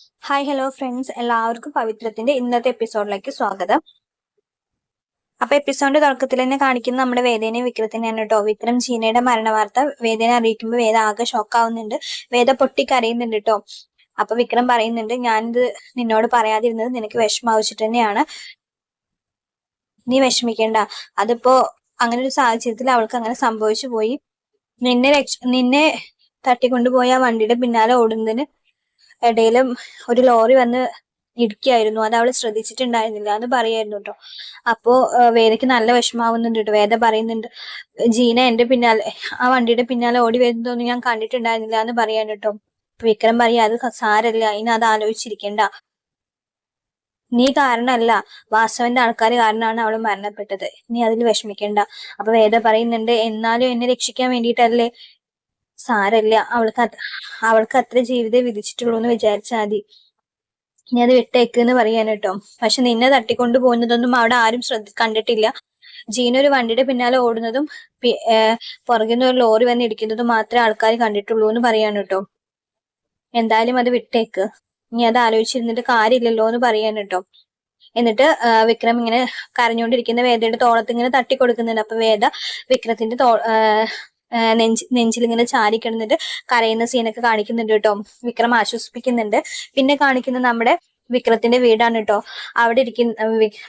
Hi hello friends എല്ലാവർക്കും പവിത്രത്തിന്റെ ഇന്നത്തെ എപ്പിസോഡിലേക്ക് സ്വാഗതം. അപ്പൊ എപ്പിസോഡിന്റെ തുടക്കത്തിൽ തന്നെ കാണിക്കുന്ന നമ്മുടെ വേദേനെ വിക്രത്തിനെയാണ് കേട്ടോ. വിക്രം ചീനയുടെ മരണ വാർത്ത വേദന അറിയിക്കുമ്പോൾ വേദ ആകെ ഷോക്ക് ആവുന്നുണ്ട്. വേദ പൊട്ടിക്കരയുന്നുണ്ട് കേട്ടോ. അപ്പൊ വിക്രം പറയുന്നുണ്ട് ഞാനിത് നിന്നോട് പറയാതിരുന്നത് നിനക്ക് വിഷമാവിച്ചിട്ട് തന്നെയാണ്. നീ വിഷമിക്കേണ്ട. അതിപ്പോ അങ്ങനെ ഒരു സാഹചര്യത്തിൽ അവൾക്ക് അങ്ങനെ സംഭവിച്ചു പോയി. നിന്നെ രക്ഷ നിന്നെ തട്ടിക്കൊണ്ടുപോയ ആ വണ്ടിയുടെ പിന്നാലെ ഓടുന്നതിന് ഇടയിലും ഒരു ലോറി വന്ന് ഇടിക്കായിരുന്നു. അത് അവൾ ശ്രദ്ധിച്ചിട്ടുണ്ടായിരുന്നില്ല എന്ന് പറയായിരുന്നു കേട്ടോ അപ്പോ വേദയ്ക്ക് നല്ല വിഷമാവുന്നുണ്ട് കേട്ടോ വേദ പറയുന്നുണ്ട് ജീന എന്റെ പിന്നാലെ ആ വണ്ടിയുടെ പിന്നാലെ ഓടി വരുന്നതൊന്നും ഞാൻ കണ്ടിട്ടുണ്ടായിരുന്നില്ല എന്ന് പറയാൻ കേട്ടോ വിക്രം പറയാ അത് സാരല്ല ഇനി അത് ആലോചിച്ചിരിക്കണ്ട. നീ കാരണമല്ല വാസവന്റെ ആൾക്കാർ കാരണമാണ് അവൾ മരണപ്പെട്ടത്. നീ അതിൽ വിഷമിക്കണ്ട. അപ്പൊ വേദ പറയുന്നുണ്ട് എന്നാലും എന്നെ രക്ഷിക്കാൻ വേണ്ടിയിട്ടല്ലേ സാരല്ല. അവൾക്ക് അവൾക്ക് അത്ര ജീവിതം വിധിച്ചിട്ടുള്ളൂ എന്ന് വിചാരിച്ചാൽ മതി. നീ അത് വിട്ടേക്ക് എന്ന് പറയാൻ കേട്ടോ. പക്ഷെ നിന്നെ തട്ടിക്കൊണ്ടു പോകുന്നതൊന്നും അവിടെ ആരും ശ്രദ്ധ കണ്ടിട്ടില്ല. ജീന ഒരു വണ്ടിയുടെ പിന്നാലെ ഓടുന്നതും പുറകിൽ ഒരു ലോറി വന്ന് ഇടിക്കുന്നതും മാത്രമേ ആൾക്കാർ കണ്ടിട്ടുള്ളൂ എന്ന് പറയാൻ കേട്ടോ. എന്തായാലും അത് വിട്ടേക്ക്. നീ അത് ആലോചിച്ചിരുന്നിട്ട് കാര്യമില്ലല്ലോ എന്ന് പറയാൻ കേട്ടോ. എന്നിട്ട് വിക്രം ഇങ്ങനെ കരഞ്ഞുകൊണ്ടിരിക്കുന്ന വേദയുടെ തോളത്ത് ഇങ്ങനെ തട്ടി കൊടുക്കുന്നുണ്ട് അപ്പൊ വേദ വിക്രത്തിന്റെ തോ നെഞ്ച് നെഞ്ചിൽ ഇങ്ങനെ ചാരി കിടന്നിട്ട് കരയുന്ന സീനൊക്കെ കാണിക്കുന്നുണ്ട് കേട്ടോ. വിക്രം ആശ്വസിപ്പിക്കുന്നുണ്ട്. പിന്നെ കാണിക്കുന്നത് നമ്മുടെ വിക്രത്തിന്റെ വീടാണ് കേട്ടോ. അവിടെ ഇരിക്കുന്ന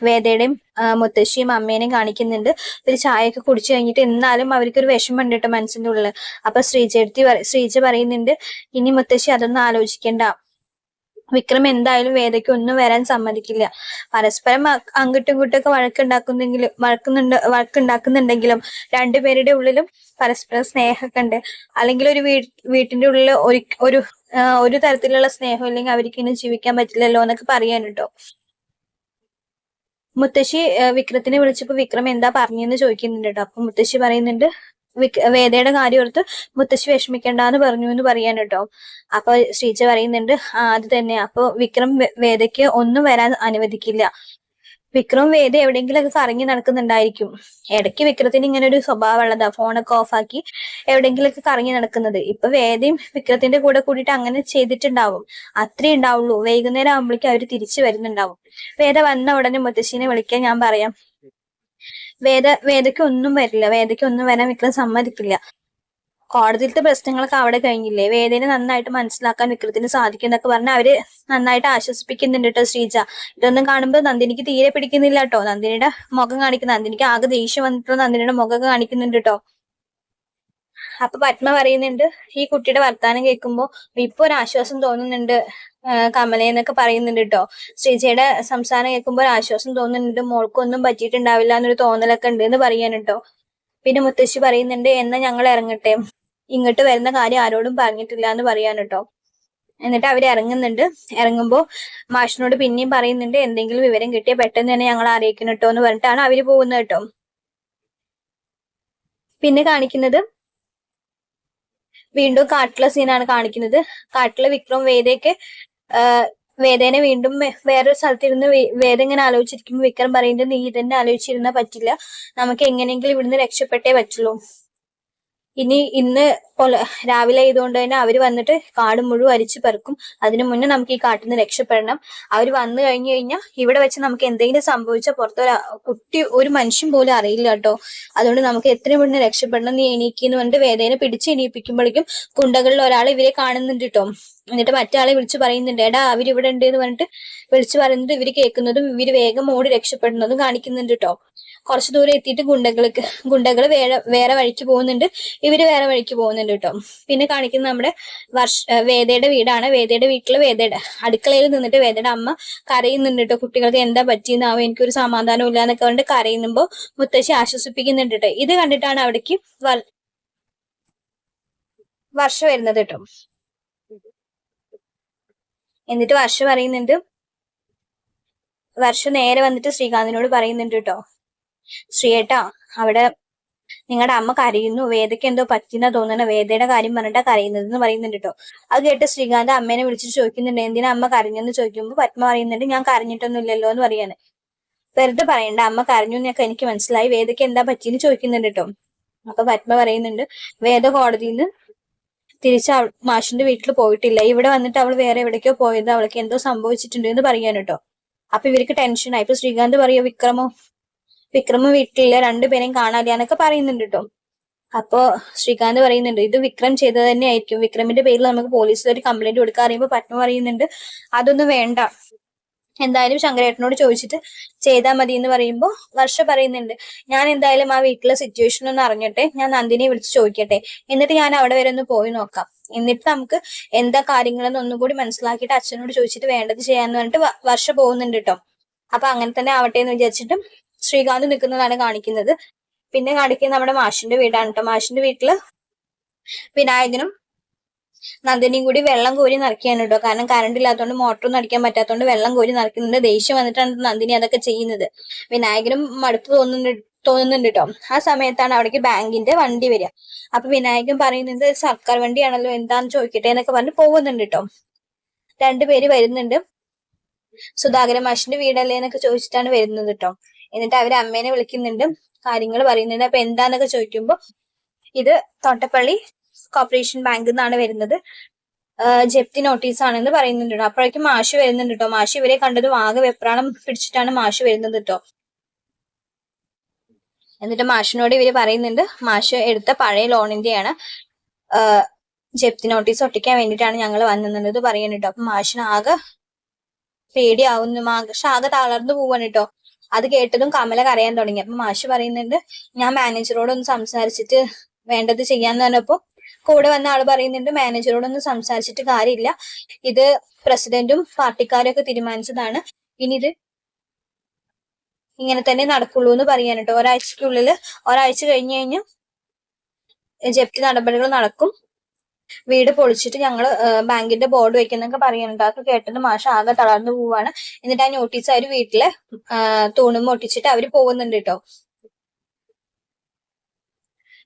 വേദയുടെയും മുത്തശ്ശിയും അമ്മേനെയും കാണിക്കുന്നുണ്ട്. ഒരു ചായയൊക്കെ കുടിച്ചു കഴിഞ്ഞിട്ട് എന്നാലും അവർക്കൊരു വിഷമമുണ്ട് കേട്ടോ മനസ്സിന്റെ ഉള്ളിൽ അപ്പൊ ശ്രീജ എടുത്തി ശ്രീജ പറയുന്നുണ്ട് ഇനി മുത്തശ്ശി അതൊന്നും ആലോചിക്കണ്ട. വിക്രം എന്തായാലും വേദയ്ക്ക് ഒന്നും വരാൻ സമ്മതിക്കില്ല. പരസ്പരം അങ്ങോട്ടും ഇങ്ങോട്ടും ഒക്കെ വഴക്കുണ്ടാക്കുന്നെങ്കിലും വഴക്കുന്നുണ്ട് വഴക്കുണ്ടാക്കുന്നുണ്ടെങ്കിലും രണ്ടുപേരുടെ ഉള്ളിലും പരസ്പരം സ്നേഹമൊക്കെ ഉണ്ട് അല്ലെങ്കിൽ ഒരു വീ വീട്ടിന്റെ ഉള്ളിൽ ഒരു ഒരു ഒരു തരത്തിലുള്ള സ്നേഹം ഇല്ലെങ്കിൽ അവർക്ക് ഇനി ജീവിക്കാൻ പറ്റില്ലല്ലോ എന്നൊക്കെ പറയാൻ മുത്തശ്ശി വിക്രത്തിനെ വിളിച്ചപ്പോ വിക്രം എന്താ പറഞ്ഞെന്ന് ചോദിക്കുന്നുണ്ട് കേട്ടോ അപ്പൊ മുത്തശ്ശി പറയുന്നുണ്ട് വേദയുടെ കാര്യം ഓർത്ത് മുത്തശ്ശി വിഷമിക്കണ്ടെന്ന് പറഞ്ഞു എന്ന് പറയാൻ കേട്ടോ അപ്പൊ ശ്രീജ പറയുന്നുണ്ട് അത് തന്നെ. അപ്പൊ വിക്രം വേദയ്ക്ക് ഒന്നും വരാൻ അനുവദിക്കില്ല. വിക്രം വേദ എവിടെയെങ്കിലൊക്കെ കറങ്ങി നടക്കുന്നുണ്ടായിരിക്കും. ഇടയ്ക്ക് വിക്രത്തിന് ഇങ്ങനെ ഒരു സ്വഭാവം ഉള്ളതാ. ഫോണൊക്കെ ഓഫാക്കി എവിടെയെങ്കിലൊക്കെ കറങ്ങി നടക്കുന്നത്. ഇപ്പൊ വേദയും വിക്രത്തിന്റെ കൂടെ കൂടിയിട്ട് അങ്ങനെ ചെയ്തിട്ടുണ്ടാവും. അത്രേ ഉണ്ടാവുള്ളൂ. വൈകുന്നേരം ആകുമ്പോഴേക്കും അവർ തിരിച്ചു വരുന്നുണ്ടാവും. വേദ വന്ന ഉടനെ മുത്തശ്ശീനെ വിളിക്കാൻ ഞാൻ പറയാം. വേദ വേദയ്ക്ക് ഒന്നും വരില്ല. വേദയ്ക്ക് ഒന്നും വരാൻ വിക്രം സമ്മതിക്കില്ല. കോടതിയിലത്തെ പ്രശ്നങ്ങളൊക്കെ അവിടെ കഴിഞ്ഞില്ലേ? വേദനെ നന്നായിട്ട് മനസ്സിലാക്കാൻ വിക്രത്തിന് സാധിക്കും എന്നൊക്കെ പറഞ്ഞ് അവർ നന്നായിട്ട് ആശ്വസിപ്പിക്കുന്നുണ്ട് കേട്ടോ ശ്രീജ. ഇതൊന്നും കാണുമ്പോൾ നന്ദിനിക്ക് തീരെ പിടിക്കുന്നില്ല കേട്ടോ നന്ദിനിയുടെ മുഖം കാണിക്കുന്ന. നന്ദിനിക്ക് ആകെ ദേഷ്യം വന്നിട്ടുള്ള നന്ദിനിയുടെ മുഖമൊക്കെ കാണിക്കുന്നുണ്ട് കേട്ടോ അപ്പൊ പത്മ പറയുന്നുണ്ട് ഈ കുട്ടിയുടെ വർത്താനം കേൾക്കുമ്പോ ഇപ്പൊ ഒരു ആശ്വാസം തോന്നുന്നുണ്ട്. ആ, കമല എന്നൊക്കെ പറയുന്നുണ്ട് കേട്ടോ ശ്രീജയുടെ സംസാരം കേൾക്കുമ്പോൾ ആശ്വാസം തോന്നുന്നുണ്ട്. മോൾക്കൊന്നും പറ്റിയിട്ടുണ്ടാവില്ല എന്നൊരു തോന്നലൊക്കെ ഉണ്ട് എന്ന് പറയാൻ കേട്ടോ പിന്നെ മുത്തശ്ശി പറയുന്നുണ്ട് എന്നാ ഞങ്ങൾ ഇറങ്ങട്ടെ. ഇങ്ങോട്ട് വരുന്ന കാര്യം ആരോടും പറഞ്ഞിട്ടില്ല എന്ന് പറയാൻ കേട്ടോ എന്നിട്ട് അവർ ഇറങ്ങുന്നുണ്ട്. ഇറങ്ങുമ്പോൾ മാഷിനോട് പിന്നെയും പറയുന്നുണ്ട് എന്തെങ്കിലും വിവരം കിട്ടിയാൽ പെട്ടെന്ന് തന്നെ ഞങ്ങൾ അറിയിക്കണം കേട്ടോ എന്ന് പറഞ്ഞിട്ടാണ് അവർ പോകുന്നത് കേട്ടോ പിന്നെ കാണിക്കുന്നത് വീണ്ടും കാട്ടിലെ സീനാണ് കാണിക്കുന്നത്. കാട്ടിലെ വിക്രം വേദയൊക്കെ വേദേനെ വീണ്ടും വേറൊരു സ്ഥലത്തിരുന്ന് വേദ ഇങ്ങനെ ആലോചിച്ചിരിക്കുമ്പോൾ വിക്രം പറയുന്നത് നീ ഇതന്നെ ആലോചിച്ചിരുന്നാൽ പറ്റില്ല. നമുക്ക് എങ്ങനെയെങ്കിലും ഇവിടുന്ന് രക്ഷപ്പെട്ടേ പറ്റുള്ളൂ. ഇനി ഇന്ന് രാവിലെ ആയതുകൊണ്ട് തന്നെ അവർ വന്നിട്ട് കാട് മുഴുവൻ അരിച്ചു പെറുക്കും. അതിനു മുന്നേ നമുക്ക് ഈ കാട്ടിൽ നിന്ന് രക്ഷപ്പെടണം. അവർ വന്നു കഴിഞ്ഞു കഴിഞ്ഞാൽ ഇവിടെ വെച്ച് നമുക്ക് എന്തെങ്കിലും സംഭവിച്ചാൽ പുറത്തൊരു കുട്ടി ഒരു മനുഷ്യൻ പോലും അറിയില്ല കേട്ടോ. അതുകൊണ്ട് നമുക്ക് എത്രയും മുന്നേ രക്ഷപ്പെടണം നീ എണീക്കുന്നു പറഞ്ഞിട്ട് വേദന പിടിച്ച് എണീപ്പിക്കുമ്പോഴേക്കും കുണ്ടകളിൽ ഒരാൾ ഇവരെ കാണുന്നുണ്ട് കേട്ടോ. എന്നിട്ട് മറ്റാളെ വിളിച്ചു പറയുന്നുണ്ട് എടാ അവരിവിടെ ഉണ്ട് എന്ന് പറഞ്ഞിട്ട് വിളിച്ചു പറയുന്നത് ഇവർ കേൾക്കുന്നതും ഇവർ വേഗം ഓടി രക്ഷപ്പെടുന്നതും കാണിക്കുന്നുണ്ട് കേട്ടോ. കുറച്ചു ദൂരം എത്തിയിട്ട് ഗുണ്ടകൾക്ക് ഗുണ്ടകൾ വേറെ വേറെ വഴിക്ക് പോകുന്നുണ്ട്. ഇവർ വേറെ വഴിക്ക് പോകുന്നുണ്ട് കേട്ടോ. പിന്നെ കാണിക്കുന്നത് നമ്മുടെ വർഷ വേദയുടെ വീടാണ്. വേദയുടെ വീട്ടിൽ വേദയുടെ അടുക്കളയിൽ നിന്നിട്ട് വേദയുടെ അമ്മ കരയുന്നുണ്ട് കേട്ടോ. കുട്ടികൾക്ക് എന്താ പറ്റിയെന്നാവും എനിക്കൊരു സമാധാനം ഇല്ല എന്നൊക്കെ കൊണ്ട് കരയുമ്പോ മുത്തശ്ശി ആശ്വസിപ്പിക്കുന്നുണ്ട് കേട്ടോ. ഇത് കണ്ടിട്ടാണ് അവിടേക്ക് വർ- വർഷ വരുന്നത് കേട്ടോ. എന്നിട്ട് വർഷ പറയുന്നുണ്ട് വർഷ നേരെ വന്നിട്ട് ശ്രീകാന്തിനോട് പറയുന്നുണ്ട് കേട്ടോ. ശ്രീയേട്ടാ അവിടെ നിങ്ങളുടെ അമ്മ കരയുന്നു. വേദയ്ക്ക് എന്തോ പറ്റിയെന്നാ തോന്നുന്ന. വേദയുടെ കാര്യം പറഞ്ഞിട്ടാ കരയുന്നത് എന്ന് പറയുന്നുണ്ട് കേട്ടോ അത് കേട്ട് ശ്രീകാന്ത് അമ്മേനെ വിളിച്ചിട്ട് ചോദിക്കുന്നുണ്ട് എന്തിനാ അമ്മ കരഞ്ഞെന്ന് ചോദിക്കുമ്പോൾ പത്മ പറയുന്നുണ്ട് ഞാൻ കരഞ്ഞിട്ടൊന്നുമില്ലല്ലോ എന്ന് പറയാണ്. വെറുതെ പറയണ്ട അമ്മ കരഞ്ഞു എന്നൊക്കെ എനിക്ക് മനസ്സിലായി. വേദയ്ക്ക് എന്താ പറ്റിയെന്ന് ചോദിക്കുന്നുണ്ട് കേട്ടോ അപ്പൊ പത്മ പറയുന്നുണ്ട് വേദ കോടതിയിൽ നിന്ന് തിരിച്ച് അവൾ മാഷിന്റെ വീട്ടിൽ പോയിട്ടില്ല. ഇവിടെ വന്നിട്ട് അവൾ വേറെ എവിടേക്കോ പോയത്. അവൾക്ക് എന്തോ സംഭവിച്ചിട്ടുണ്ട് എന്ന് പറയാൻ അപ്പൊ ഇവർക്ക് ടെൻഷനായി. ഇപ്പൊ ശ്രീകാന്ത് പറയോ വിക്രമോ വിക്രമ വീട്ടിലില്ല രണ്ടുപേരെയും കാണാനില്ല എന്നൊക്കെ പറയുന്നുണ്ട് കേട്ടോ അപ്പോ ശ്രീകാന്ത് പറയുന്നുണ്ട് ഇത് വിക്രം ചെയ്തത് തന്നെ ആയിരിക്കും വിക്രമിന്റെ പേരിൽ നമുക്ക് പോലീസിൽ ഒരു കംപ്ലൈന്റ് കൊടുക്കാൻ അറിയുമ്പോൾ പത്മ പറയുന്നുണ്ട് അതൊന്നും വേണ്ട. എന്തായാലും ശങ്കരേട്ടനോട് ചോദിച്ചിട്ട് ചെയ്താൽ മതി എന്ന് പറയുമ്പോൾ വർഷ പറയുന്നുണ്ട് ഞാൻ എന്തായാലും ആ വീട്ടിലെ സിറ്റുവേഷൻ ഒന്ന് അറിഞ്ഞിട്ടെ ഞാൻ നന്ദിനെ വിളിച്ച് ചോദിക്കട്ടെ. എന്നിട്ട് ഞാൻ അവിടെ വരെ ഒന്ന് പോയി നോക്കാം. എന്നിട്ട് നമുക്ക് എന്താ കാര്യങ്ങളെന്ന് ഒന്നും കൂടി മനസ്സിലാക്കിയിട്ട് അച്ഛനോട് ചോദിച്ചിട്ട് വേണ്ടത് ചെയ്യാന്ന് പറഞ്ഞിട്ട് വർഷ പോകുന്നുണ്ട് കേട്ടോ അപ്പൊ അങ്ങനെ തന്നെ ആവട്ടെ എന്ന് വിചാരിച്ചിട്ട് ശ്രീകാന്ത് നിൽക്കുന്നതാണ് കാണിക്കുന്നത്. പിന്നെ കാണിക്കുന്നത് നമ്മുടെ മാഷിന്റെ വീടാണ് കേട്ടോ മാഷിന്റെ വീട്ടിൽ വിനായകനും നന്ദിനിയും കൂടി വെള്ളം കോരി നിറയ്ക്കാണ് കേട്ടോ കാരണം കറണ്ട് ഇല്ലാത്തതുകൊണ്ട് മോട്ടറും നടിക്കാൻ പറ്റാത്തതുകൊണ്ട് വെള്ളം കോരി നിറയ്ക്കുന്നുണ്ട്. ദേഷ്യം വന്നിട്ടാണ് നന്ദിനി അതൊക്കെ ചെയ്യുന്നത്. വിനായകനും മടുപ്പ് തോന്നുന്നുണ്ട് തോന്നുന്നുണ്ട് കേട്ടോ ആ സമയത്താണ് അവിടേക്ക് ബാങ്കിന്റെ വണ്ടി വരിക. അപ്പൊ വിനായകൻ പറയുന്നത് "ഇത് സർക്കാർ വണ്ടിയാണല്ലോ എന്താന്ന് ചോദിക്കട്ടെ എന്നൊക്കെ പറഞ്ഞ് പോകുന്നുണ്ട് കേട്ടോ രണ്ടുപേര് വരുന്നുണ്ട്. സുധാകരൻ മാഷിന്റെ വീടല്ലേ എന്നൊക്കെ ചോദിച്ചിട്ടാണ് വരുന്നത് കേട്ടോ എന്നിട്ട് അവർ അമ്മേനെ വിളിക്കുന്നുണ്ട് കാര്യങ്ങൾ പറയുന്നുണ്ട്. അപ്പൊ എന്താന്നൊക്കെ ചോദിക്കുമ്പോ ഇത് തോട്ടപ്പള്ളി കോർപ്പറേഷൻ ബാങ്കിൽ നിന്നാണ് വരുന്നത്. ജപ്തി നോട്ടീസ് ആണെന്ന് പറയുന്നുണ്ട്. അപ്പോഴേക്കും മാഷ് വരുന്നുണ്ട് കേട്ടോ മാഷ് ഇവരെ കണ്ടത് ആകെ വെപ്രാണം പിടിച്ചിട്ടാണ് മാഷ് വരുന്നത് കേട്ടോ എന്നിട്ട് മാഷിനോട് ഇവർ പറയുന്നുണ്ട് മാഷ് എടുത്ത പഴയ ലോണിന്റെയാണ് ജപ്തി നോട്ടീസ് ഒട്ടിക്കാൻ വേണ്ടിയിട്ടാണ് ഞങ്ങൾ വന്നത് പറയുന്നുണ്ട് അപ്പൊ മാഷിന് ആകെ പേടിയാവുന്നു. മാഷ് ആകെ തളർന്നു പോവാണ് കേട്ടോ അത് കേട്ടതും കമല കരയാൻ തുടങ്ങി. അപ്പൊ മാഷ് പറയുന്നുണ്ട് ഞാൻ മാനേജറോട് ഒന്ന് സംസാരിച്ചിട്ട് വേണ്ടത് ചെയ്യാന്ന് പറഞ്ഞപ്പോ കൂടെ വന്ന ആൾ പറയുന്നുണ്ട് മാനേജറോടൊന്നും സംസാരിച്ചിട്ട് കാര്യമില്ല. ഇത് പ്രസിഡന്റും പാർട്ടിക്കാരും ഒക്കെ തീരുമാനിച്ചതാണ്. ഇനി ഇത് ഇങ്ങനെ തന്നെ നടക്കുള്ളൂ എന്ന് പറയാൻ കേട്ടോ ഒരാഴ്ചക്കുള്ളിൽ ഒരാഴ്ച കഴിഞ്ഞു കഴിഞ്ഞു ജപ്തി നടപടികൾ നടക്കും. വീട് പൊളിച്ചിട്ട് ഞങ്ങൾ ബാങ്കിന്റെ ബോർഡ് വെക്കുന്നൊക്കെ പറയുന്നുണ്ട്. അതൊക്കെ കേട്ടിട്ട് മാഷ ആകെ തളർന്നു പോവാണ്. എന്നിട്ട് ആ നോട്ടീസ് അവർ വീട്ടിൽ തൂണും ഒട്ടിച്ചിട്ട് അവർ പോകുന്നുണ്ട് കേട്ടോ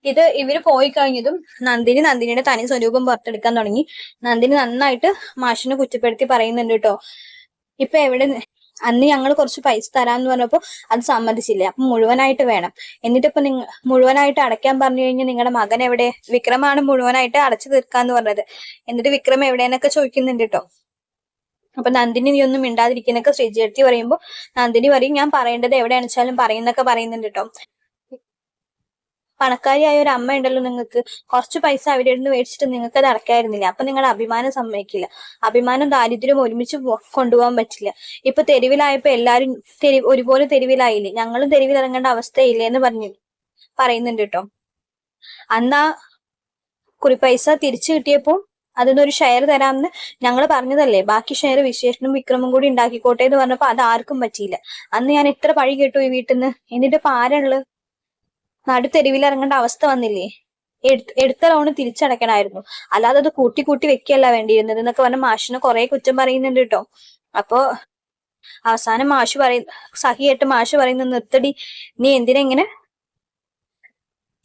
ഇത് ഇവർ പോയി കഴിഞ്ഞതും നന്ദിനി നന്ദിനിയുടെ തനി സ്വരൂപം പുറത്തെടുക്കാൻ തുടങ്ങി. നന്ദിനി നന്നായിട്ട് മാഷിനെ കുറ്റപ്പെടുത്തി പറയുന്നുണ്ട് കേട്ടോ ഇപ്പൊ എവിടെ അന്ന് ഞങ്ങൾ കുറച്ച് പൈസ തരാന്ന് പറഞ്ഞപ്പോ അത് സമ്മതിച്ചില്ല. അപ്പൊ മുഴുവനായിട്ട് വേണം. എന്നിട്ട് ഇപ്പൊ നിങ്ങ മുഴുവനായിട്ട് അടയ്ക്കാൻ പറഞ്ഞു കഴിഞ്ഞാൽ നിങ്ങളുടെ മകൻ എവിടെ? വിക്രമാണ് മുഴുവനായിട്ട് അടച്ചു തീർക്കാന്ന് പറഞ്ഞത്. എന്നിട്ട് വിക്രം എവിടെയെന്നൊക്കെ ചോദിക്കുന്നുണ്ട് കേട്ടോ അപ്പൊ നന്ദിനി നീ ഒന്നും മിണ്ടാതിരിക്കുന്നൊക്കെ ശ്രീജേർത്തി പറയുമ്പോ നന്ദിനി പറയും ഞാൻ പറയേണ്ടത് എവിടെയാണെന്ന് വെച്ചാലും പറയുന്നൊക്കെ പറയുന്നുണ്ട് കേട്ടോ പണക്കാരിയായ ഒരു അമ്മ ഉണ്ടല്ലോ നിങ്ങൾക്ക്. കുറച്ച് പൈസ അവിടെ നിന്ന് മേടിച്ചിട്ട് നിങ്ങൾക്ക് അത് അടക്കായിരുന്നില്ല. അപ്പൊ നിങ്ങളുടെ അഭിമാനം സമ്മതിക്കില്ല അഭിമാനം ദാരിദ്ര്യം ഒരുമിച്ച് കൊണ്ടുപോകാൻ പറ്റില്ല. ഇപ്പൊ തെരുവിലായപ്പോ എല്ലാരും തെരു ഒരുപോലെ തെരുവിലായില്ലേ? ഞങ്ങളും തെരുവിൽ ഇറങ്ങേണ്ട അവസ്ഥയില്ലേ എന്ന് പറഞ്ഞു പറയുന്നുണ്ട് കേട്ടോ. അന്നാ കുറി കുറിപ്പൈസ തിരിച്ചു കിട്ടിയപ്പോ അതിനൊരു ഷെയർ തരാമെന്ന് ഞങ്ങൾ പറഞ്ഞതല്ലേ. ബാക്കി ഷെയർ വിശേഷനും വിക്രമും കൂടി ഉണ്ടാക്കിക്കോട്ടെ എന്ന് പറഞ്ഞപ്പോ അത് ആർക്കും പറ്റിയില്ല. അന്ന് ഞാൻ എത്ര പഴി കേട്ടു ഈ വീട്ടിൽ നിന്ന് എന്നിട്ട് ഇപ്പൊ ആരാൾ നടുത്തെരുവിൽ ഇറങ്ങേണ്ട അവസ്ഥ വന്നില്ലേ? എടുത്ത ലോണ് തിരിച്ചടക്കണമായിരുന്നു അല്ലാതെ അത് കൂട്ടി കൂട്ടി വെക്കല്ല വേണ്ടിയിരുന്നത് എന്നൊക്കെ പറഞ്ഞ മാഷിനെ കുറെ കുറ്റം പറയുന്നുണ്ട് കേട്ടോ. അപ്പോ അവസാനം മാഷ് പറയും സഹിയായിട്ട് മാഷ് പറയുന്ന നിർത്തടി. നീ എന്തിനാ ഇങ്ങനെ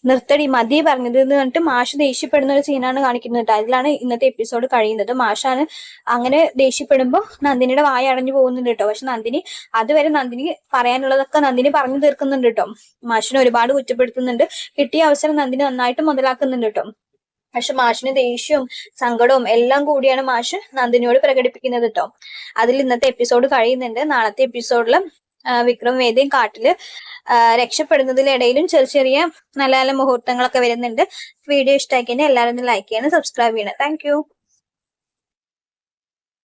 നിർത്തടി മതി പറഞ്ഞത് എന്ന് പറഞ്ഞിട്ട് മാഷ് ദേഷ്യപ്പെടുന്ന ഒരു സീനാണ് കാണിക്കുന്നത്. അതിലാണ് ഇന്നത്തെ എപ്പിസോഡ് കഴിയുന്നത്. മാഷാണ് അങ്ങനെ ദേഷ്യപ്പെടുമ്പോ നന്ദിനിയുടെ വായ അടഞ്ഞു പോകുന്നുണ്ട് കേട്ടോ. പക്ഷെ നന്ദിനി അതുവരെ നന്ദിനി പറയാനുള്ളതൊക്കെ നന്ദിനി പറഞ്ഞു തീർക്കുന്നുണ്ട് കേട്ടോ. മാഷിനെ ഒരുപാട് കുറ്റപ്പെടുത്തുന്നുണ്ട്. കിട്ടിയ അവസരം നന്ദിനി നന്നായിട്ട് മുതലാക്കുന്നുണ്ട് കേട്ടോ. പക്ഷെ മാഷിന് ദേഷ്യവും സങ്കടവും എല്ലാം കൂടിയാണ് മാഷ് നന്ദിനിയോട് പ്രകടിപ്പിക്കുന്നത് കേട്ടോ. അതിൽ ഇന്നത്തെ എപ്പിസോഡ് കഴിയുന്നുണ്ട്. നാളത്തെ എപ്പിസോഡിൽ വിക്രം വേദിയും കാട്ടിൽ രക്ഷപ്പെടുന്നതിലിടയിലും ചെറിയ ചെറിയ നല്ല നല്ല മുഹൂർത്തങ്ങളൊക്കെ വരുന്നുണ്ട്. വീഡിയോ ഇഷ്ടമാക്കി എല്ലാവരും ലൈക്ക് ചെയ്യണം സബ്സ്ക്രൈബ് ചെയ്യണം. താങ്ക്